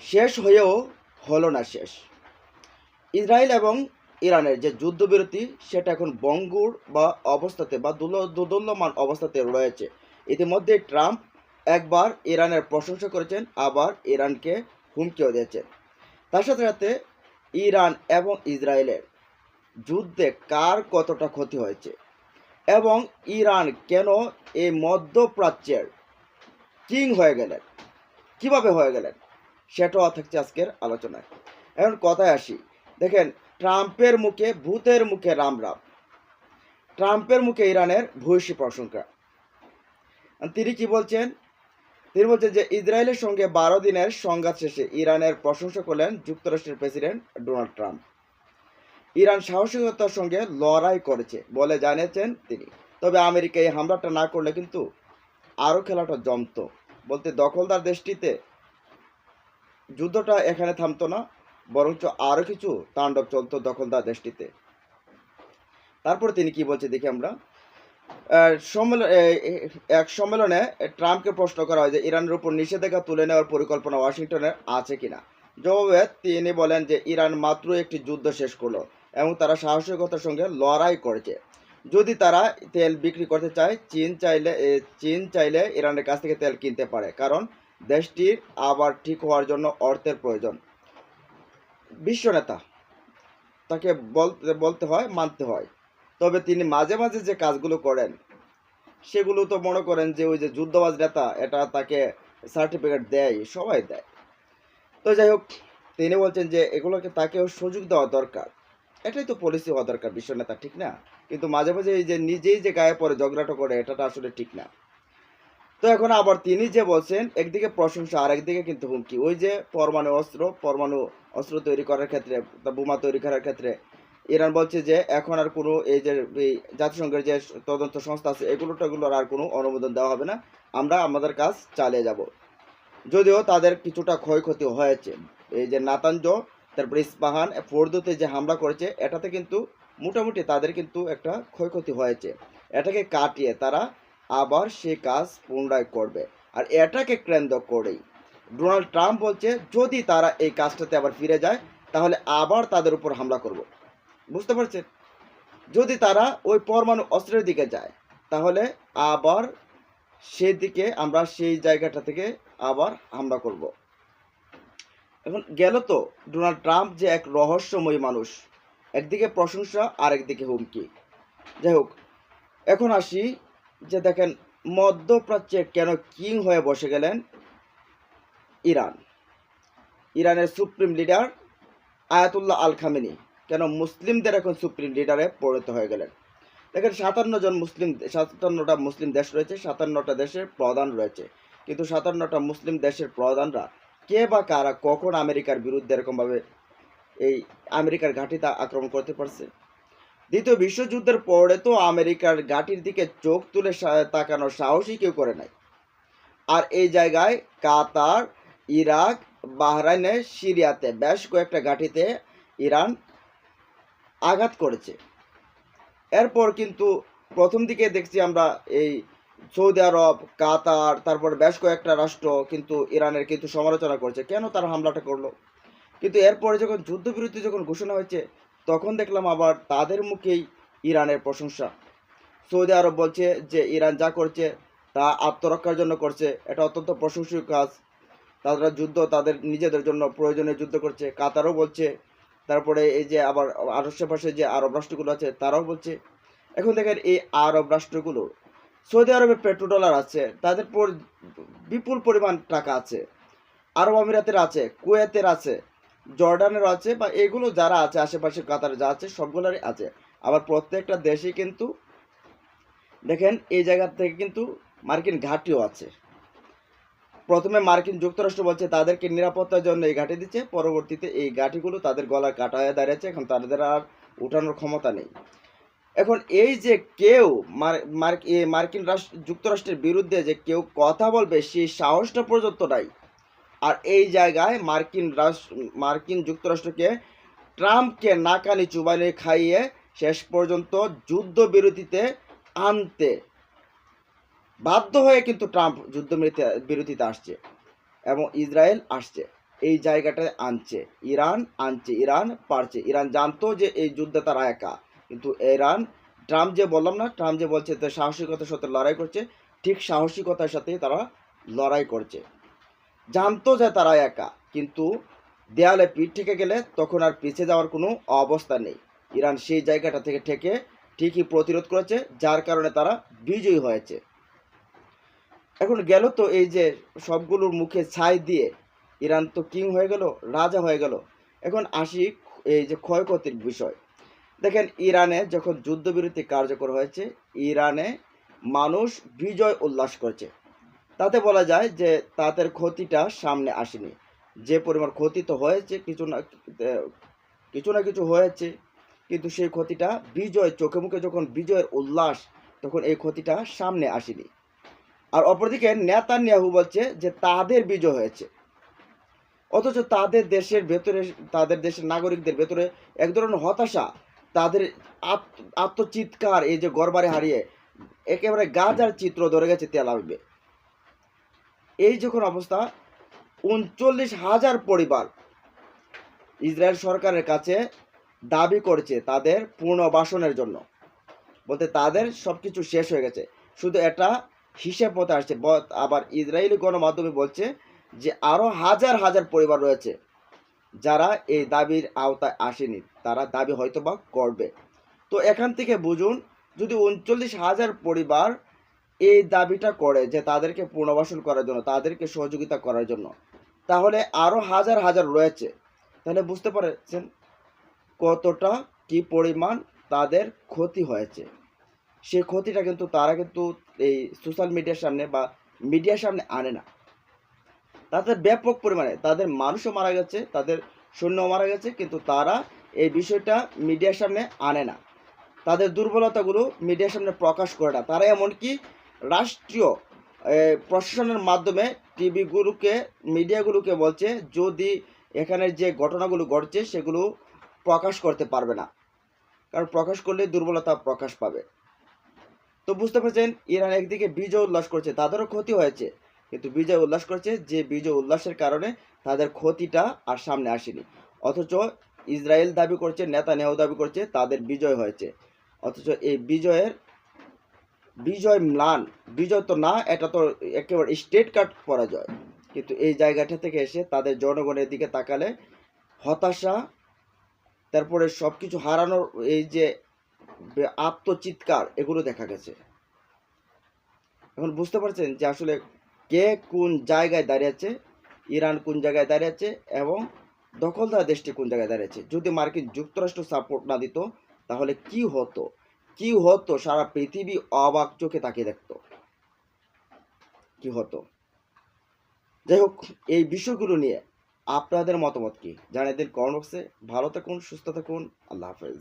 শেষ হয়েও হলো না শেষ। ইসরায়েল এবং ইরানের যে যুদ্ধবিরতি, সেটা এখন বঙ্গুর বা অবস্থাতে বা দুল- অবস্থাতে রয়েছে। ইতিমধ্যে ট্রাম্প একবার ইরানের প্রশংসা করেছেন, আবার ইরানকে হুমকিও দিয়েছেন। তার সাথে সাথে ইরান এবং ইসরায়েলের যুদ্ধে কার কতটা ক্ষতি হয়েছে এবং ইরান কেন এই মধ্যপ্রাচ্যের কিং হয়ে গেলেন, কীভাবে হয়ে গেলেন? সেটাও থাকছে আজকের আলোচনায়। এখন কথায় আসি। দেখেন, ট্রাম্পের মুখে, ভূতের মুখে রাম রাম। ট্রাম্পের মুখে ইরানের ভূয়সী প্রশংসা। তিনি কি বলছেন? তিনি বলছেন যে, ইসরায়েলের সঙ্গে বারো দিনের সংঘাত শেষে ইরানের প্রশংসা করলেন যুক্তরাষ্ট্রের প্রেসিডেন্ট ডোনাল্ড ট্রাম্প। ইরান সাহসিকতার সঙ্গে লড়াই করেছে বলে জানিয়েছেন তিনি। তবে আমেরিকা এই হামলাটা না করলে কিন্তু আরও খেলাটা জমতো। বলতে দখলদার দেশটিতে যুদ্ধটা এখানে থামতো না, বরঞ্চ আরও কিছু তাণ্ডব চলতো দখলদার দেশটিতে। তারপর তিনি কি বলছে দেখি আমরা। সম্মেলন এক সম্মেলনে ট্রাম্পকে প্রশ্ন করা হয় যে ইরানের উপর নিষেধাজ্ঞা তুলে নেওয়ার পরিকল্পনা ওয়াশিংটনের আছে কিনা। জবাবে তিনি বলেন যে ইরান মাত্র একটি যুদ্ধ শেষ করল এবং তারা সাহসিকতার সঙ্গে লড়াই করেছে। যদি তারা তেল বিক্রি করতে চায়, চীন চাইলে চীন চাইলে ইরানের কাছ থেকে তেল কিনতে পারে, কারণ দেশটির আবার ঠিক হওয়ার জন্য অর্থের প্রয়োজন। বিশ্ব নেতা তাকে বলতে বলতে হয়, মানতে হয়। তবে তিনি মাঝে মাঝে যে কাজগুলো করেন, সেগুলো তো মনে করেন যে ওই যে যুদ্ধবাজ নেতা, এটা তাকে সার্টিফিকেট দেয়, সবাই দেয়। তো যাই হোক, তিনি বলছেন যে এগুলোকে তাকেও সুযোগ দেওয়া দরকার। এটাই তো পলিসি হওয়া দরকার বিশ্ব নেতা ঠিক না? কিন্তু মাঝে মাঝে এই যে নিজেই যে গায়ে পড়ে ঝগড়াটা করে এটা আসলে ঠিক না। তো এখন আবার তিনি যে বলছেন, একদিকে প্রশংসা আর একদিকে কিন্তু হুমকি। ওই যে পরমাণু অস্ত্র পরমাণু অস্ত্র তৈরি করার ক্ষেত্রে বোমা তৈরি করার ক্ষেত্রে, ইরান বলছে যে এখন আর কোনো এই যে এই জাতিসংঘের যে তদন্ত সংস্থা আছে, এগুলো টেগুলোর আর কোনো অনুমোদন দেওয়া হবে না। আমরা আমাদের কাজ চালিয়ে যাব। যদিও তাদের কিছুটা ক্ষয়ক্ষতি হয়েছে। এই যে নাতাঞ্জ তারপরে ইস্পাহান, ফোর্দোতে যে হামলা করেছে, এটাতে কিন্তু মোটামুটি তাদের কিন্তু একটা ক্ষয়ক্ষতি হয়েছে। এটাকে কাটিয়ে তারা আবার সে কাজ পুনরায় করবে। আর এটাকে কেন্দ্র করেই ডোনাল্ড ট্রাম্প বলছে, যদি তারা এই কাজটাতে আবার ফিরে যায়, তাহলে আবার তাদের উপর হামলা করব। বুঝতে পারছেন? যদি তারা ওই পরমাণু অস্ত্রের দিকে যায়, তাহলে আবার সেদিকে আমরা সেই জায়গাটা থেকে আবার হামলা করব। এখন গেল তো, ডোনাল্ড ট্রাম্প যে এক রহস্যময় মানুষ। একদিকে প্রশংসা আর একদিকে হুমকি। যাই হোক, এখন আসি যে দেখেন, মধ্যপ্রাচ্যে কেন কিং হয়ে বসে গেলেন ইরান। ইরানের supreme leader Ayatollah Al Khamenei কেন মুসলিমদের এখন সুপ্রিম লিডারে পরিণত হয়ে গেলেন? দেখেন, সাতান্ন জন মুসলিম, সাতান্নটা মুসলিম দেশ রয়েছে, সাতান্নটা দেশের প্রধান রয়েছে। কিন্তু সাতান্নটা মুসলিম দেশের প্রধানরা কে বা কারা কখন আমেরিকার বিরুদ্ধে এরকমভাবে এই আমেরিকার ঘাঁটিতে আক্রমণ করতে পারছে? দ্বিতীয় বিশ্বযুদ্ধের পরে তো আমেরিকার ঘাঁটির দিকে চোখ তুলে তাকানোর সাহসই কেউ করে নাই। আর এই জায়গায় কাতার, ইরাক, বাহরাইনে, সিরিয়াতে বেশ কয়েকটা ঘাঁটিতে ইরান আঘাত করেছে। এরপর কিন্তু প্রথম দিকে দেখছি আমরা এই সৌদি আরব, কাতার, তারপর বেশ কয়েকটা রাষ্ট্র কিন্তু ইরানের কিন্তু সমালোচনা করছে, কেন তারা হামলাটা করল? কিন্তু এরপরে যখন যুদ্ধবিরতি যখন ঘোষণা হয়েছে তখন দেখলাম আবার তাদের মুখেই ইরানের প্রশংসা। সৌদি আরব বলছে যে ইরান যা করছে তা আত্মরক্ষার জন্য করছে। এটা অত্যন্ত প্রশংসনীয় কাজ। তারা যুদ্ধ তাদের নিজেদের জন্য প্রয়োজনীয় যুদ্ধ করছে। কাতারও বলছে। তারপরে এই যে আবার আশেপাশে যে আরব রাষ্ট্রগুলো আছে, তারাও বলছে। এখন দেখেন এই আরব রাষ্ট্রগুলো, সৌদি আরবে পেট্রো ডলার আছে, তাদের পর বিপুল পরিমাণ টাকা আছে। আরব আমিরাতের আছে, কুয়েতের আছে জর্ডানের আছে বা এগুলো যারা আছে, আশেপাশে কাতারে যা আছে, সবগুলোরই আছে। আবার প্রত্যেকটা দেশে কিন্তু দেখেন, এই জায়গা থেকে কিন্তু মার্কিন ঘাঁটিও আছে। প্রথমে মার্কিন যুক্তরাষ্ট্র বলছে, তাদেরকে নিরাপত্তার জন্য এই ঘাঁটি দিচ্ছে। পরবর্তীতে এই ঘাঁটিগুলো তাদের গলার কাটা হয়ে দাঁড়িয়েছে। এখন তাদের আর উঠানোর ক্ষমতা নেই। এখন এই যে কেউ মার্কিন রাষ্ট্র, যুক্তরাষ্ট্রের বিরুদ্ধে যে কেউ কথা বলবে, সেই সাহসটা পর্যন্ত নাই। এই জায়গায় মার্কিন রাষ্ট্র, মার্কিন যুক্তরাষ্ট্রকে ট্রাম্পকে নাকানি চুবানি খাইয়ে শেষ পর্যন্ত যুদ্ধবিরতিতে আনতে বাধ্য হয়ে কিন্তু ট্রাম্প যুদ্ধ বিরতিতে আসছে এবং ইসরায়েল আসছে। এই জায়গাটায় আনছে। ইরান আনছে। ইরান পারছে। ইরান জানতো যে এই যুদ্ধে তারা একা। কিন্তু ইরান, ট্রাম্প যে বললাম না, ট্রাম্প যে বলছে সাহসিকতার সাথে লড়াই করছে, ঠিক সাহসিকতার সাথে তারা লড়াই করছে। জানতো যে তারা একা, কিন্তু দেয়ালে পিঠ ঠেকে গেলে তখন আর পিছিয়ে যাওয়ার কোনো অবস্থা নেই। ইরান সেই জায়গাটা থেকে ঠেকে ঠিকই প্রতিরোধ করেছে, যার কারণে তারা বিজয়ী হয়েছে। এখন গেল তো এই যে সবগুলোর মুখে ছাই দিয়ে। ইরান তো কিং হয়ে গেল, রাজা হয়ে গেল। এখন আসি এই যে ক্ষয়ক্ষতির বিষয়। দেখেন, ইরানে যখন যুদ্ধবিরতি কার্যকর হয়েছে, ইরানে মানুষ বিজয় উল্লাস করছে। তাতে বলা যায় যে তাদের ক্ষতিটা সামনে আসেনি। যে পরিমাণ ক্ষতি তো হয়েছে, কিছু না কিছু না কিছু হয়েছে, কিন্তু সেই ক্ষতিটা বিজয়, চোখে মুখে যখন বিজয়ের উল্লাস, তখন এই ক্ষতিটা সামনে আসেনি। আর অপরদিকে নেতানিয়াহু বলছে যে তাদের বিজয় হয়েছে। অথচ তাদের দেশের ভেতরে, তাদের দেশের নাগরিকদের ভেতরে এক ধরনের হতাশা, তাদের আত্ম আত্মচিৎকার, এই যে গড়বারে হারিয়ে একেবারে গাজার চিত্র ধরে গেছে তেল যখন অবস্থা, উনচল্লিশ হাজার পরিবার ইসরায়েল সরকারের কাছে দাবি করেছে তাদের পুনর্বাসনের জন্য। বলতে তাদের সব কিছু শেষ হয়ে গেছে। শুধু এটা হিসেব মতো আসছে আবার ইসরায়েলি গণমাধ্যমে বলছে যে আরও হাজার হাজার পরিবার রয়েছে যারা এই দাবির আওতায় আসেনি। তারা দাবি হয়তো বা করবে। তো এখান থেকে বুঝুন, যদি উনচল্লিশ হাজার পরিবার এই দাবিটা করে যে তাদেরকে পুনর্বাসন করার জন্য, তাদেরকে সহযোগিতা করার জন্য। তাহলে আরও হাজার হাজার রয়েছে। তাহলে বুঝতে পারছেন কতটা কি পরিমাণ তাদের ক্ষতি হয়েছে। সেই ক্ষতিটা কিন্তু তারা কিন্তু এই সোশ্যাল মিডিয়ার সামনে বা মিডিয়ার সামনে আনে না। তাদের ব্যাপক পরিমাণে তাদের মানুষও মারা গেছে, তাদের সৈন্যও মারা গেছে, কিন্তু তারা এই বিষয়টা মিডিয়ার সামনে আনে না। তাদের দুর্বলতাগুলো মিডিয়ার সামনে প্রকাশ করে না। তারা এমনকি রাষ্ট্রীয় প্রশাসনের মাধ্যমে টিভিগুলোকে মিডিয়াগুলোকে বলছে, যদি এখানের যে ঘটনাগুলো ঘটছে, সেগুলো প্রকাশ করতে পারবে না। কারণ প্রকাশ করলে দুর্বলতা প্রকাশ পাবে। তো বুঝতে পারছেন, ইরান একদিকে বিজয় উল্লাস করছে, তাদেরও ক্ষতি হয়েছে। কিন্তু বিজয় উল্লাস করছে, যে বিজয় উল্লাসের কারণে তাদের ক্ষতিটা আর সামনে আসেনি। অথচ ইসরায়েল দাবি করছে নেতা নেও দাবি করছে, তাদের বিজয় হয়েছে। অথচ এই বিজয়ের বিজয় ম্লান। বিজয় তো না, এটা তো একেবারে স্টেট কার্ড পরাজয়। কিন্তু এই জায়গাটা থেকে এসে তাদের জনগণের দিকে তাকালে হতাশা, তারপরে সব কিছু হারানোর এই যে আত্মচিৎকার, এগুলো দেখা গেছে। এখন বুঝতে পারছেন যে আসলে কে কোন জায়গায় দাঁড়িয়ে আছে, ইরান কোন জায়গায় দাঁড়িয়ে আছে, এবং দখলদার দেশটি কোন জায়গায় দাঁড়িয়েছে যদি মার্কিন যুক্তরাষ্ট্র সাপোর্ট না দিত, তাহলে কি হতো? কি হতো? সারা পৃথিবী অবাক চোখে তাকিয়ে দেখতো। কি হতো? যাই হোক, এই বিষয়গুলো নিয়ে আপনাদের মতামত কি? জানাই দিন বক্সে ভালো থাকুন, সুস্থ থাকুন। আল্লাহ হাফেজ।